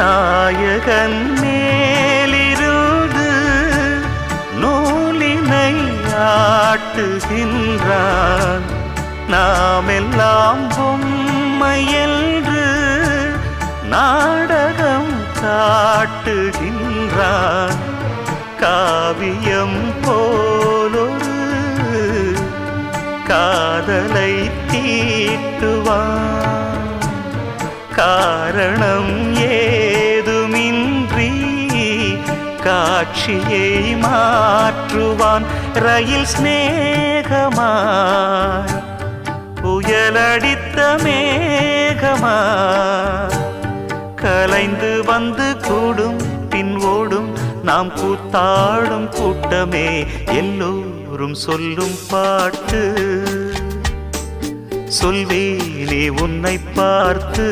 நாயகன் மேலிருந்து நூலினை ஆட்டுகின்றான். நாமெல்லாம் பொம்மையென்று நாடகம் காட்டுகின்றான். காவியம் போலொரு காதலை தீட்டுவான். காரணம் ஏ காட்சியை மாற்றுவான் ரயில் ஸ்நேகமாய் புயலடித்த மேகமாய். கலைந்து வந்து கூடும் பின் ஓடும் நாம் கூத்தாடும் கூட்டமே எல்லோரும் சொல்லும் பாட்டு. சொல்வேனே உன்னை பார்த்து